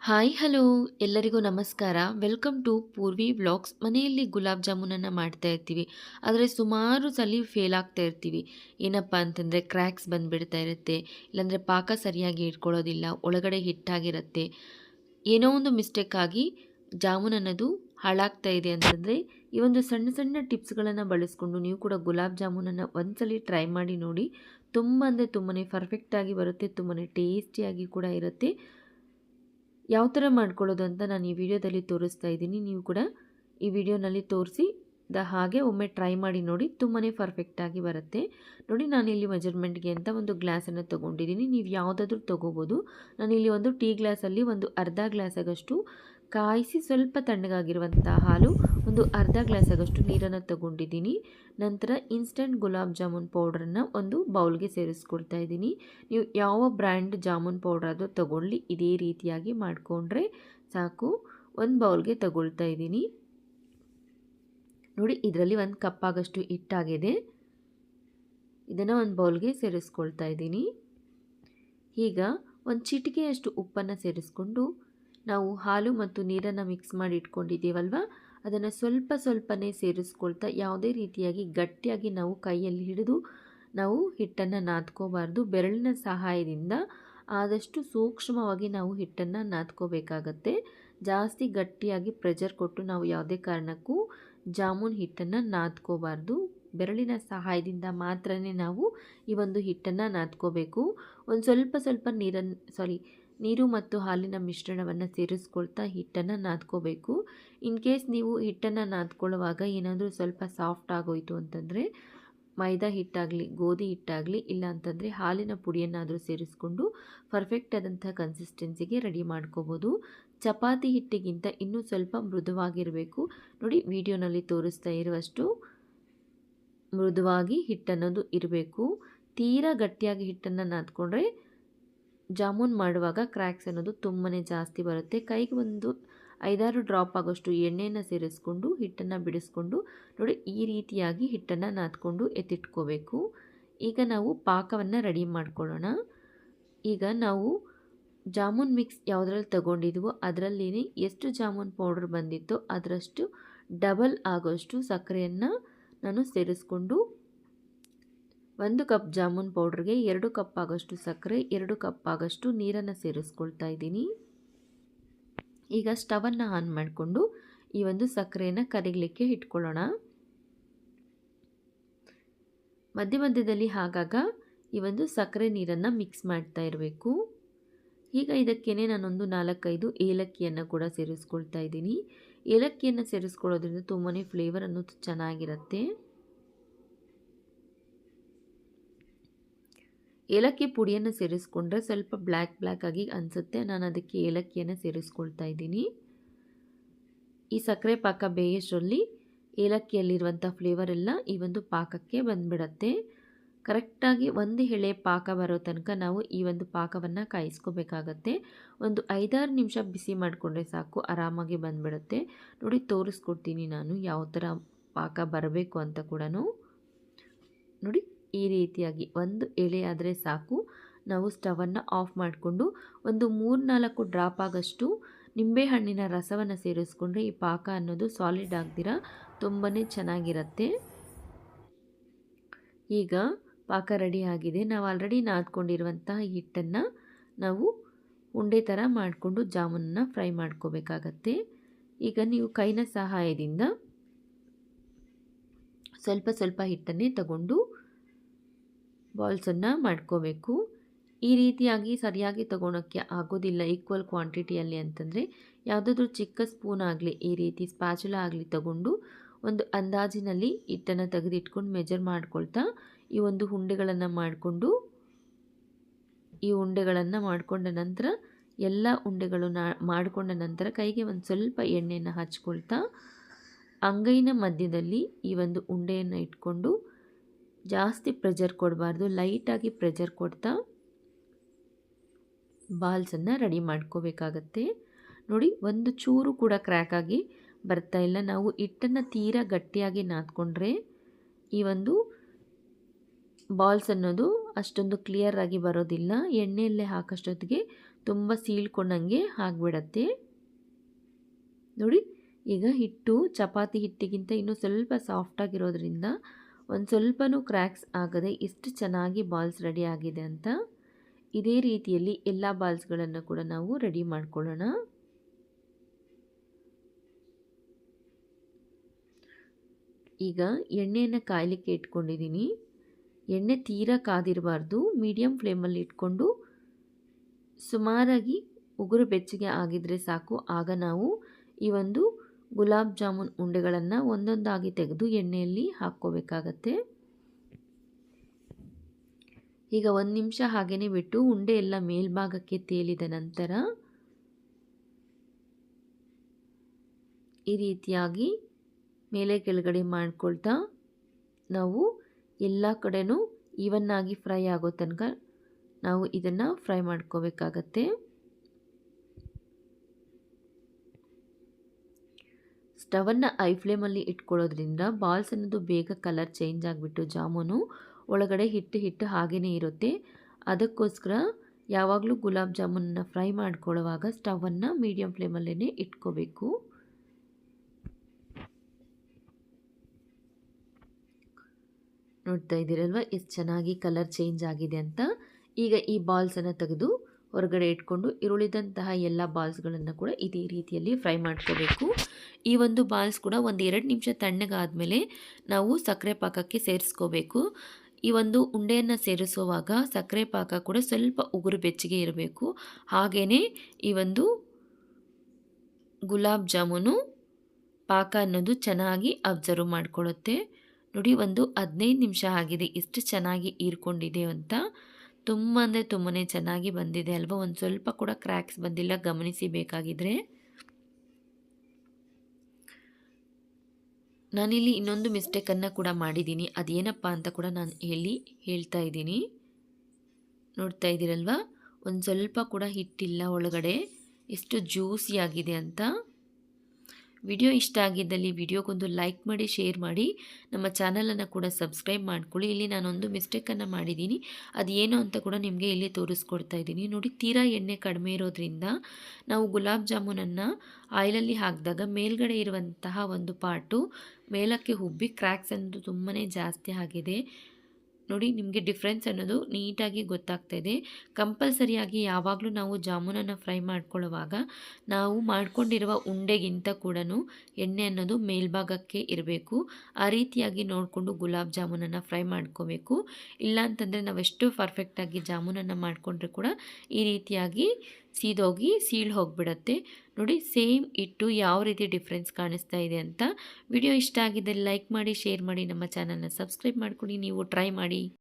Hi hello ಎಲ್ಲರಿಗೂ ನಮಸ್ಕಾರ. Welcome to Purvi vlogs ಮನೆಯಲ್ಲಿ ಗುಲಾಬ್ ಜಾಮೂನನ್ನು ಮಾಡ್ತಾ ಇರ್ತೀವಿ. ಆದರೆ ಸುಮಾರು ಸಲ ಫೇಲ್ ಆಗ್ತಾ ಇರ್ತೀವಿ. ಏನಪ್ಪ ಅಂತಂದರೆ ಕ್ರ್ಯಾಕ್ಸ್ ಬಂದುಬಿಡ್ತಾ ಇರುತ್ತೆ. ಇಲ್ಲಾಂದರೆ ಪಾಕ ಸರಿಯಾಗಿ ಇಟ್ಕೊಳ್ಳೋದಿಲ್ಲ. ಒಳಗಡೆ ಹಿಟ್ಟಾಗಿರುತ್ತೆ. ಏನೋ ಒಂದು ಮಿಸ್ಟೇಕ್ ಆಗಿ ಜಾಮೂನ್ ಅನ್ನೋದು ಹಾಳಾಗ್ತಾ ಇದೆ ಅಂತಂದರೆ ಈ ಒಂದು ಸಣ್ಣ ಸಣ್ಣ ಟಿಪ್ಸ್ಗಳನ್ನು ಬಳಸ್ಕೊಂಡು ನೀವು ಕೂಡ ಗುಲಾಬ್ ಜಾಮೂನನ್ನು ಒಂದ್ಸಲಿ ಟ್ರೈ ಮಾಡಿ ನೋಡಿ. ತುಂಬ ಅಂದರೆ ತುಂಬಾ ಪರ್ಫೆಕ್ಟಾಗಿ ಬರುತ್ತೆ. ತುಂಬನೇ ಟೇಸ್ಟಿಯಾಗಿ ಕೂಡ ಇರುತ್ತೆ. ಯಾವ ಥರ ಮಾಡ್ಕೊಳ್ಳೋದು ಅಂತ ನಾನು ಈ ವಿಡಿಯೋದಲ್ಲಿ ತೋರಿಸ್ತಾ ಇದ್ದೀನಿ. ನೀವು ಕೂಡ ಈ ವಿಡಿಯೋನಲ್ಲಿ ತೋರಿಸಿ, ದ ಹಾಗೆ ಒಮ್ಮೆ ಟ್ರೈ ಮಾಡಿ ನೋಡಿ ತುಂಬಾ ಪರ್ಫೆಕ್ಟಾಗಿ ಬರುತ್ತೆ. ನೋಡಿ, ನಾನು ಇಲ್ಲಿ ಮೆಜರ್ಮೆಂಟ್ಗೆ ಅಂತ ಒಂದು ಗ್ಲಾಸನ್ನು ತೊಗೊಂಡಿದ್ದೀನಿ. ನೀವು ಯಾವುದಾದ್ರೂ ತೊಗೋಬೋದು. ನಾನಿಲ್ಲಿ ಒಂದು ಟೀ ಗ್ಲಾಸಲ್ಲಿ ಒಂದು ಅರ್ಧ ಗ್ಲಾಸಾಗಷ್ಟು ಕಾಯಿಸಿ ಸ್ವಲ್ಪ ತಣ್ಣಗಾಗಿರುವಂಥ ಹಾಲು ಒಂದು ಅರ್ಧ ಗ್ಲಾಸ್ ಗ್ಲಾಸಾಗಷ್ಟು ನೀರನ್ನು ತಗೊಂಡಿದ್ದೀನಿ. ನಂತರ ಇನ್ಸ್ಟಂಟ್ ಗುಲಾಬ್ ಜಾಮೂನ್ ಪೌಡ್ರನ್ನು ಒಂದು ಬೌಲ್ಗೆ ಸೇರಿಸ್ಕೊಳ್ತಾ ಇದ್ದೀನಿ. ನೀವು ಯಾವ ಬ್ರ್ಯಾಂಡ್ ಜಾಮೂನ್ ಪೌಡ್ರ್ ಅದು ತಗೊಳ್ಳಿ, ಇದೇ ರೀತಿಯಾಗಿ ಮಾಡಿಕೊಂಡ್ರೆ ಸಾಕು. ಒಂದು ಬೌಲ್ಗೆ ತಗೊಳ್ತಾ ಇದ್ದೀನಿ. ನೋಡಿ, ಇದರಲ್ಲಿ ಒಂದು ಕಪ್ಪಾಗಷ್ಟು ಹಿಟ್ಟಾಗಿದೆ. ಇದನ್ನು ಒಂದು ಬೌಲ್ಗೆ ಸೇರಿಸ್ಕೊಳ್ತಾ ಇದ್ದೀನಿ. ಈಗ ಒಂದು ಚಿಟಿಕೆಯಷ್ಟು ಉಪ್ಪನ್ನು ಸೇರಿಸ್ಕೊಂಡು ನಾವು ಹಾಲು ಮತ್ತು ನೀರನ್ನು ಮಿಕ್ಸ್ ಮಾಡಿ ಇಟ್ಕೊಂಡಿದ್ದೀವಲ್ವ? ಅದನ್ನು ಸ್ವಲ್ಪ ಸ್ವಲ್ಪನೇ ಸೇರಿಸ್ಕೊಳ್ತಾ ಯಾವುದೇ ರೀತಿಯಾಗಿ ಗಟ್ಟಿಯಾಗಿ ನಾವು ಕೈಯಲ್ಲಿ ಹಿಡಿದು ನಾವು ಹಿಟ್ಟನ್ನು ನಾದ್ಕೋಬಾರ್ದು. ಬೆರಳಿನ ಸಹಾಯದಿಂದ ಆದಷ್ಟು ಸೂಕ್ಷ್ಮವಾಗಿ ನಾವು ಹಿಟ್ಟನ್ನು ನಾದ್ಕೋಬೇಕಾಗತ್ತೆ. ಜಾಸ್ತಿ ಗಟ್ಟಿಯಾಗಿ ಪ್ರೆಷರ್ ಕೊಟ್ಟು ನಾವು ಯಾವುದೇ ಕಾರಣಕ್ಕೂ ಜಾಮೂನ್ ಹಿಟ್ಟನ್ನು ನಾದ್ಕೋಬಾರ್ದು. ಬೆರಳಿನ ಸಹಾಯದಿಂದ ಮಾತ್ರನೇ ನಾವು ಈ ಒಂದು ಹಿಟ್ಟನ್ನು ನಾದ್ಕೋಬೇಕು. ಒಂದು ಸ್ವಲ್ಪ ಸ್ವಲ್ಪ ನೀರನ್ನು ಸಾರಿ ನೀರು ಮತ್ತು ಹಾಲಿನ ಮಿಶ್ರಣವನ್ನು ಸೇರಿಸ್ಕೊಳ್ತಾ ಹಿಟ್ಟನ್ನು ನಾದ್ಕೋಬೇಕು. ಇನ್ ಕೇಸ್ ನೀವು ಹಿಟ್ಟನ್ನು ನಾದ್ಕೊಳ್ಳುವಾಗ ಏನಾದರೂ ಸ್ವಲ್ಪ ಸಾಫ್ಟ್ ಆಗೋಯಿತು ಅಂತಂದರೆ, ಮೈದಾ ಹಿಟ್ಟಾಗಲಿ, ಗೋಧಿ ಹಿಟ್ಟಾಗಲಿ, ಇಲ್ಲ ಅಂತಂದರೆ ಹಾಲಿನ ಪುಡಿಯನ್ನಾದರೂ ಸೇರಿಸ್ಕೊಂಡು ಪರ್ಫೆಕ್ಟ್ ಆದಂಥ ಕನ್ಸಿಸ್ಟೆನ್ಸಿಗೆ ರೆಡಿ ಮಾಡ್ಕೋಬೋದು. ಚಪಾತಿ ಹಿಟ್ಟಿಗಿಂತ ಇನ್ನೂ ಸ್ವಲ್ಪ ಮೃದುವಾಗಿರಬೇಕು. ನೋಡಿ, ವಿಡಿಯೋನಲ್ಲಿ ತೋರಿಸ್ತಾ ಇರುವಷ್ಟು ಮೃದುವಾಗಿ ಹಿಟ್ಟನ್ನೋದು ಇರಬೇಕು. ತೀರಾ ಗಟ್ಟಿಯಾಗಿ ಹಿಟ್ಟನ್ನು ನಾದ್ಕೊಂಡ್ರೆ ಜಾಮೂನ್ ಮಾಡುವಾಗ ಕ್ರ್ಯಾಕ್ಸ್ ಅನ್ನೋದು ತುಂಬಾ ಜಾಸ್ತಿ ಬರುತ್ತೆ. ಕೈಗೆ ಒಂದು ಐದಾರು ಡ್ರಾಪ್ ಆಗೋಷ್ಟು ಎಣ್ಣೆಯನ್ನು ಸೇರಿಸ್ಕೊಂಡು, ಹಿಟ್ಟನ್ನು ಬಿಡಿಸ್ಕೊಂಡು, ನೋಡಿ ಈ ರೀತಿಯಾಗಿ ಹಿಟ್ಟನ್ನು ನಾದ್ಕೊಂಡು ಎತ್ತಿಟ್ಕೋಬೇಕು. ಈಗ ನಾವು ಪಾಕವನ್ನು ರೆಡಿ ಮಾಡ್ಕೊಳ್ಳೋಣ. ಈಗ ನಾವು ಜಾಮೂನ್ ಮಿಕ್ಸ್ ಯಾವುದ್ರಲ್ಲಿ ತಗೊಂಡಿದ್ವೋ ಅದರಲ್ಲಿನೇ ಎಷ್ಟು ಜಾಮೂನ್ ಪೌಡ್ರ್ ಬಂದಿತ್ತೋ ಅದರಷ್ಟು ಡಬಲ್ ಆಗೋಷ್ಟು ಸಕ್ಕರೆಯನ್ನು ನಾನು ಸೇರಿಸ್ಕೊಂಡು ಒಂದು ಕಪ್ ಜಾಮೂನ್ ಪೌಡ್ರಿಗೆ ಎರಡು ಕಪ್ ಆಗೋಷ್ಟು ಸಕ್ಕರೆ, ಎರಡು ಕಪ್ ಆಗೋಷ್ಟು ನೀರನ್ನು ಸೇರಿಸ್ಕೊಳ್ತಾ ಇದ್ದೀನಿ. ಈಗ ಸ್ಟವನ್ನು ಆನ್ ಮಾಡಿಕೊಂಡು ಈ ಒಂದು ಸಕ್ಕರೆಯನ್ನು ಕರಿಗಲಿಕ್ಕೆ ಇಟ್ಕೊಳ್ಳೋಣ. ಮಧ್ಯ ಮಧ್ಯದಲ್ಲಿ ಆಗಾಗ ಈ ಒಂದು ಸಕ್ಕರೆ ನೀರನ್ನು ಮಿಕ್ಸ್ ಮಾಡ್ತಾ ಇರಬೇಕು. ಈಗ ಇದಕ್ಕೇನೆ ನಾನೊಂದು ನಾಲ್ಕೈದು ಏಲಕ್ಕಿಯನ್ನು ಕೂಡ ಸೇರಿಸ್ಕೊಳ್ತಾ ಇದ್ದೀನಿ. ಏಲಕ್ಕಿಯನ್ನು ಸೇರಿಸ್ಕೊಳ್ಳೋದ್ರಿಂದ ತುಂಬಾ ಫ್ಲೇವರ್ ಅನ್ನೋದು ಚೆನ್ನಾಗಿರುತ್ತೆ. ಏಲಕ್ಕಿ ಪುಡಿಯನ್ನು ಸೇರಿಸ್ಕೊಂಡ್ರೆ ಸ್ವಲ್ಪ ಬ್ಲ್ಯಾಕ್ ಬ್ಲ್ಯಾಕ್ ಆಗಿ ಅನಿಸುತ್ತೆ. ನಾನು ಅದಕ್ಕೆ ಏಲಕ್ಕಿಯನ್ನು ಸೇರಿಸ್ಕೊಳ್ತಾ ಇದ್ದೀನಿ. ಈ ಸಕ್ಕರೆ ಪಾಕ ಬೇಯಿಸಲ್ಲಿ ಏಲಕ್ಕಿಯಲ್ಲಿರುವಂಥ ಫ್ಲೇವರ್ ಎಲ್ಲ ಈ ಒಂದು ಪಾಕಕ್ಕೆ ಬಂದುಬಿಡತ್ತೆ. ಕರೆಕ್ಟಾಗಿ ಒಂದು ಎಳೆ ಪಾಕ ಬರೋ ತನಕ ನಾವು ಈ ಒಂದು ಪಾಕವನ್ನು ಕಾಯಿಸ್ಕೋಬೇಕಾಗತ್ತೆ. ಒಂದು ಐದಾರು ನಿಮಿಷ ಬಿಸಿ ಮಾಡಿಕೊಂಡ್ರೆ ಸಾಕು, ಆರಾಮಾಗಿ ಬಂದ್ಬಿಡುತ್ತೆ. ನೋಡಿ, ತೋರಿಸ್ಕೊಡ್ತೀನಿ ನಾನು ಯಾವ ಥರ ಪಾಕ ಬರಬೇಕು ಅಂತ ಕೂಡ ನೋಡಿ. ಈ ರೀತಿಯಾಗಿ ಒಂದು ಎಳೆ ಆದರೆ ಸಾಕು. ನಾವು ಸ್ಟವನ್ನು ಆಫ್ ಮಾಡಿಕೊಂಡು ಒಂದು ಮೂರು ನಾಲ್ಕು ಡ್ರಾಪ್ ಆಗಷ್ಟು ನಿಂಬೆಹಣ್ಣಿನ ರಸವನ್ನು ಸೇರಿಸ್ಕೊಂಡ್ರೆ ಈ ಪಾಕ ಅನ್ನೋದು ಸಾಲಿಡ್ ಆಗ್ದಿರ ತುಂಬಾ ಚೆನ್ನಾಗಿರುತ್ತೆ. ಈಗ ಪಾಕ ರೆಡಿ ಆಗಿದೆ. ನಾವು ಆಲ್ರೆಡಿ ನಾದ್ಕೊಂಡಿರುವಂತಹ ಹಿಟ್ಟನ್ನು ನಾವು ಉಂಡೆ ಥರ ಮಾಡಿಕೊಂಡು ಜಾಮೂನನ್ನು ಫ್ರೈ ಮಾಡ್ಕೋಬೇಕಾಗತ್ತೆ. ಈಗ ನೀವು ಕೈನ ಸಹಾಯದಿಂದ ಸ್ವಲ್ಪ ಸ್ವಲ್ಪ ಹಿಟ್ಟನ್ನೇ ತಗೊಂಡು ಬಾಲ್ಸನ್ನು ಮಾಡ್ಕೋಬೇಕು. ಈ ರೀತಿಯಾಗಿ ಸರಿಯಾಗಿ ತೊಗೊಳಕ್ಕೆ ಆಗೋದಿಲ್ಲ ಈಕ್ವಲ್ ಕ್ವಾಂಟಿಟಿಯಲ್ಲಿ ಅಂತಂದರೆ ಯಾವುದಾದ್ರೂ ಚಿಕ್ಕ ಸ್ಪೂನ್ ಆಗಲಿ, ಈ ರೀತಿ ಸ್ಪ್ಯಾಚುಲ ಆಗಲಿ ತಗೊಂಡು ಒಂದು ಅಂದಾಜಿನಲ್ಲಿ ಹಿಟ್ಟನ್ನು ತೆಗೆದಿಟ್ಕೊಂಡು ಮೆಜರ್ ಮಾಡ್ಕೊಳ್ತಾ ಈ ಒಂದು ಉಂಡೆಗಳನ್ನು ಮಾಡಿಕೊಂಡು, ಈ ಉಂಡೆಗಳನ್ನು ಮಾಡಿಕೊಂಡ ನಂತರ ಎಲ್ಲ ಉಂಡೆಗಳು ಮಾಡಿಕೊಂಡ ನಂತರ ಕೈಗೆ ಒಂದು ಸ್ವಲ್ಪ ಎಣ್ಣೆಯನ್ನು ಹಚ್ಕೊಳ್ತಾ ಅಂಗೈನ ಮಧ್ಯದಲ್ಲಿ ಈ ಒಂದು ಉಂಡೆಯನ್ನು ಇಟ್ಕೊಂಡು ಜಾಸ್ತಿ ಪ್ರೆಜರ್ ಕೊಡಬಾರ್ದು ಲೈಟಾಗಿ ಪ್ರೆಜರ್ ಕೊಡ್ತಾ ಬಾಲ್ಸನ್ನು ರೆಡಿ ಮಾಡ್ಕೋಬೇಕಾಗತ್ತೆ. ನೋಡಿ, ಒಂದು ಚೂರು ಕೂಡ ಕ್ರ್ಯಾಕಾಗಿ ಬರ್ತಾ ಇಲ್ಲ. ನಾವು ಹಿಟ್ಟನ್ನು ತೀರಾ ಗಟ್ಟಿಯಾಗಿ ನಾದ್ಕೊಂಡ್ರೆ ಈ ಒಂದು ಬಾಲ್ಸ್ ಅನ್ನೋದು ಅಷ್ಟೊಂದು ಕ್ಲಿಯರ್ ಆಗಿ ಬರೋದಿಲ್ಲ. ಎಣ್ಣೆಯಲ್ಲೇ ಹಾಕೋಷ್ಟೊತ್ತಿಗೆ ತುಂಬ ಸೀಳ್ಕೊಂಡಂಗೆ ಆಗಿಬಿಡತ್ತೆ. ನೋಡಿ, ಈಗ ಹಿಟ್ಟು, ಚಪಾತಿ ಹಿಟ್ಟಿಗಿಂತ ಇನ್ನೂ ಸ್ವಲ್ಪ ಸಾಫ್ಟಾಗಿರೋದ್ರಿಂದ ಒಂದು ಸ್ವಲ್ಪನೂ ಕ್ರ್ಯಾಕ್ಸ್ ಆಗದೆ ಎಷ್ಟು ಚೆನ್ನಾಗಿ ಬಾಲ್ಸ್ ರೆಡಿ ಆಗಿದೆ ಅಂತ ಇದೇ ರೀತಿಯಲ್ಲಿ ಎಲ್ಲ ಬಾಲ್ಸ್ಗಳನ್ನು ಕೂಡ ನಾವು ರೆಡಿ ಮಾಡ್ಕೊಳ್ಳೋಣ. ಈಗ ಎಣ್ಣೆಯನ್ನು ಕಾಯಲಿಕ್ಕೆ ಇಟ್ಕೊಂಡಿದ್ದೀನಿ. ಎಣ್ಣೆ ತೀರಾ ಕಾದಿರಬಾರ್ದು. ಮೀಡಿಯಮ್ ಫ್ಲೇಮಲ್ಲಿ ಇಟ್ಕೊಂಡು ಸುಮಾರಾಗಿ ಉಗುರು ಬೆಚ್ಚಗೆ ಆಗಿದ್ರೆ ಸಾಕು. ಆಗ ನಾವು ಈ ಒಂದು ಗುಲಾಬ್ ಜಾಮೂನ್ ಉಂಡೆಗಳನ್ನು ಒಂದೊಂದಾಗಿ ತೆಗೆದು ಎಣ್ಣೆಯಲ್ಲಿ ಹಾಕ್ಕೋಬೇಕಾಗತ್ತೆ. ಈಗ ಒಂದು ನಿಮಿಷ ಹಾಗೆಯೇ ಬಿಟ್ಟು ಉಂಡೆ ಎಲ್ಲ ಮೇಲ್ಭಾಗಕ್ಕೆ ತೇಲಿದ ನಂತರ ಈ ರೀತಿಯಾಗಿ ಮೇಲೆ ಕೆಳಗಡೆ ಮಾಡ್ಕೊಳ್ತಾ ನಾವು ಎಲ್ಲ ಕಡೆನೂ ಈವನ್ನಾಗಿ ಫ್ರೈ ಆಗೋ ತನಕ ನಾವು ಇದನ್ನು ಫ್ರೈ ಮಾಡ್ಕೋಬೇಕಾಗತ್ತೆ. ಸ್ಟವನ್ನು ಐ ಫ್ಲೇಮಲ್ಲಿ ಇಟ್ಕೊಳ್ಳೋದ್ರಿಂದ ಬಾಲ್ಸ್ ಅನ್ನೋದು ಬೇಗ ಕಲರ್ ಚೇಂಜ್ ಆಗಿಬಿಟ್ಟು ಜಾಮೂನು ಒಳಗಡೆ ಹಿಟ್ಟು ಹಿಟ್ಟು ಹಾಗೇ ಇರುತ್ತೆ. ಅದಕ್ಕೋಸ್ಕರ ಯಾವಾಗಲೂ ಗುಲಾಬ್ ಜಾಮೂನನ್ನು ಫ್ರೈ ಮಾಡ್ಕೊಳ್ಳುವಾಗ ಸ್ಟವನ್ನು ಮೀಡಿಯಮ್ ಫ್ಲೇಮಲ್ಲೇ ಇಟ್ಕೋಬೇಕು. ನೋಡ್ತಾ ಇದ್ದೀರಲ್ವ, ಎಷ್ಟು ಚೆನ್ನಾಗಿ ಕಲರ್ ಚೇಂಜ್ ಆಗಿದೆ ಅಂತ. ಈಗ ಈ ಬಾಲ್ಸನ್ನು ತೆಗೆದು ಹೊರಗಡೆ ಇಟ್ಕೊಂಡು ಇರುಳಿದಂತಹ ಎಲ್ಲ ಬಾಲ್ಸ್ಗಳನ್ನು ಕೂಡ ಇದೇ ರೀತಿಯಲ್ಲಿ ಫ್ರೈ ಮಾಡ್ಕೋಬೇಕು. ಈ ಒಂದು ಬಾಲ್ಸ್ ಕೂಡ ಒಂದು ಎರಡು ನಿಮಿಷ ತಣ್ಣಗಾದಮೇಲೆ ನಾವು ಸಕ್ಕರೆ ಪಾಕಕ್ಕೆ ಸೇರಿಸ್ಕೋಬೇಕು. ಈ ಒಂದು ಉಂಡೆಯನ್ನು ಸೇರಿಸುವಾಗ ಸಕ್ಕರೆ ಪಾಕ ಕೂಡ ಸ್ವಲ್ಪ ಉಗುರು ಬೆಚ್ಚಗೆ ಇರಬೇಕು. ಹಾಗೆಯೇ ಈ ಒಂದು ಗುಲಾಬ್ ಜಾಮೂನು ಪಾಕ ಅನ್ನೋದು ಚೆನ್ನಾಗಿ ಅಬ್ಸರ್ವ್ ಮಾಡಿಕೊಳ್ಳುತ್ತೆ. ನೋಡಿ ಒಂದು ಹದಿನೈದು ನಿಮಿಷ ಆಗಿದೆ ಎಷ್ಟು ಚೆನ್ನಾಗಿ ಹೀರ್ಕೊಂಡಿದೆ ಅಂತ. ತುಂಬ ಅಂದರೆ ತುಂಬಾ ಚೆನ್ನಾಗಿ ಬಂದಿದೆ ಅಲ್ವಾ? ಒಂದು ಸ್ವಲ್ಪ ಕೂಡ ಕ್ರ್ಯಾಕ್ಸ್ ಬಂದಿಲ್ಲ, ಗಮನಿಸಿ ಬೇಕಾಗಿದ್ರೆ. ನಾನಿಲ್ಲಿ ಇನ್ನೊಂದು ಮಿಸ್ಟೇಕನ್ನು ಕೂಡ ಮಾಡಿದ್ದೀನಿ ಅದೇನಪ್ಪ ಅಂತ ಕೂಡ ನಾನು ಹೇಳಿ, ಹೇಳ್ತಾ ಇದ್ದೀನಿ. ನೋಡ್ತಾ ಇದ್ದೀರಲ್ವಾ? ಒಂದು ಸ್ವಲ್ಪ ಕೂಡ ಹಿಟ್ಟಿಲ್ಲ ಒಳಗಡೆ. ಎಷ್ಟು ಜ್ಯೂಸಿಯಾಗಿದೆ ಅಂತ. ವಿಡಿಯೋ ಇಷ್ಟ ಆಗಿದ್ದಲ್ಲಿ ವಿಡಿಯೋಗೊಂದು ಲೈಕ್ ಮಾಡಿ, ಶೇರ್ ಮಾಡಿ. ನಮ್ಮ ಚಾನಲನ್ನು ಕೂಡ ಸಬ್ಸ್ಕ್ರೈಬ್ ಮಾಡ್ಕೊಳ್ಳಿ. ಇಲ್ಲಿ ನಾನೊಂದು ಮಿಸ್ಟೇಕನ್ನು ಮಾಡಿದ್ದೀನಿ. ಅದು ಏನು ಅಂತ ಕೂಡ ನಿಮಗೆ ಇಲ್ಲಿ ತೋರಿಸ್ಕೊಡ್ತಾ ಇದ್ದೀನಿ. ನೋಡಿ, ತೀರಾ ಎಣ್ಣೆ ಕಡಿಮೆ ಇರೋದ್ರಿಂದ ನಾವು ಗುಲಾಬ್ ಜಾಮೂನನ್ನು ಆಯಿಲಲ್ಲಿ ಹಾಕಿದಾಗ ಮೇಲ್ಗಡೆ ಇರುವಂತಹ ಒಂದು ಪಾರ್ಟು ಮೇಲಕ್ಕೆ ಹುಬ್ಬಿ ಕ್ರ್ಯಾಕ್ಸ್ ಅಂತೂ ತುಂಬಾ ಜಾಸ್ತಿ ಆಗಿದೆ. ನೋಡಿ ನಿಮಗೆ ಡಿಫ್ರೆನ್ಸ್ ಅನ್ನೋದು ನೀಟಾಗಿ ಗೊತ್ತಾಗ್ತಾ ಇದೆ ಕಂಪಲ್ಸರಿಯಾಗಿ ಯಾವಾಗಲೂ ನಾವು ಜಾಮೂನನ್ನು ಫ್ರೈ ಮಾಡ್ಕೊಳ್ಳುವಾಗ ನಾವು ಮಾಡಿಕೊಂಡಿರುವ ಉಂಡೆಗಿಂತ ಕೂಡ ಎಣ್ಣೆ ಅನ್ನೋದು ಮೇಲ್ಭಾಗಕ್ಕೆ ಇರಬೇಕು. ಆ ರೀತಿಯಾಗಿ ನೋಡಿಕೊಂಡು ಗುಲಾಬ್ ಜಾಮೂನನ್ನು ಫ್ರೈ ಮಾಡ್ಕೋಬೇಕು. ಇಲ್ಲ ಅಂತಂದರೆ ನಾವೆಷ್ಟು ಪರ್ಫೆಕ್ಟಾಗಿ ಜಾಮೂನನ್ನು ಮಾಡಿಕೊಂಡ್ರೆ ಕೂಡ ಈ ರೀತಿಯಾಗಿ ಸೀದೋಗಿ ಸೀಳು ಹೋಗಿಬಿಡತ್ತೆ. ನೋಡಿ, ಸೇಮ್ ಇಟ್ಟು ಯಾವ ರೀತಿ ಡಿಫ್ರೆನ್ಸ್ ಕಾಣಿಸ್ತಾ ಇದೆ ಅಂತ. ವಿಡಿಯೋ ಇಷ್ಟ ಆಗಿದ್ದರೆ ಲೈಕ್ ಮಾಡಿ, ಶೇರ್ ಮಾಡಿ. ನಮ್ಮ ಚಾನಲ್ನ ಸಬ್ಸ್ಕ್ರೈಬ್ ಮಾಡ್ಕೊಂಡು. ನೀವು ಟ್ರೈ ಮಾಡಿ.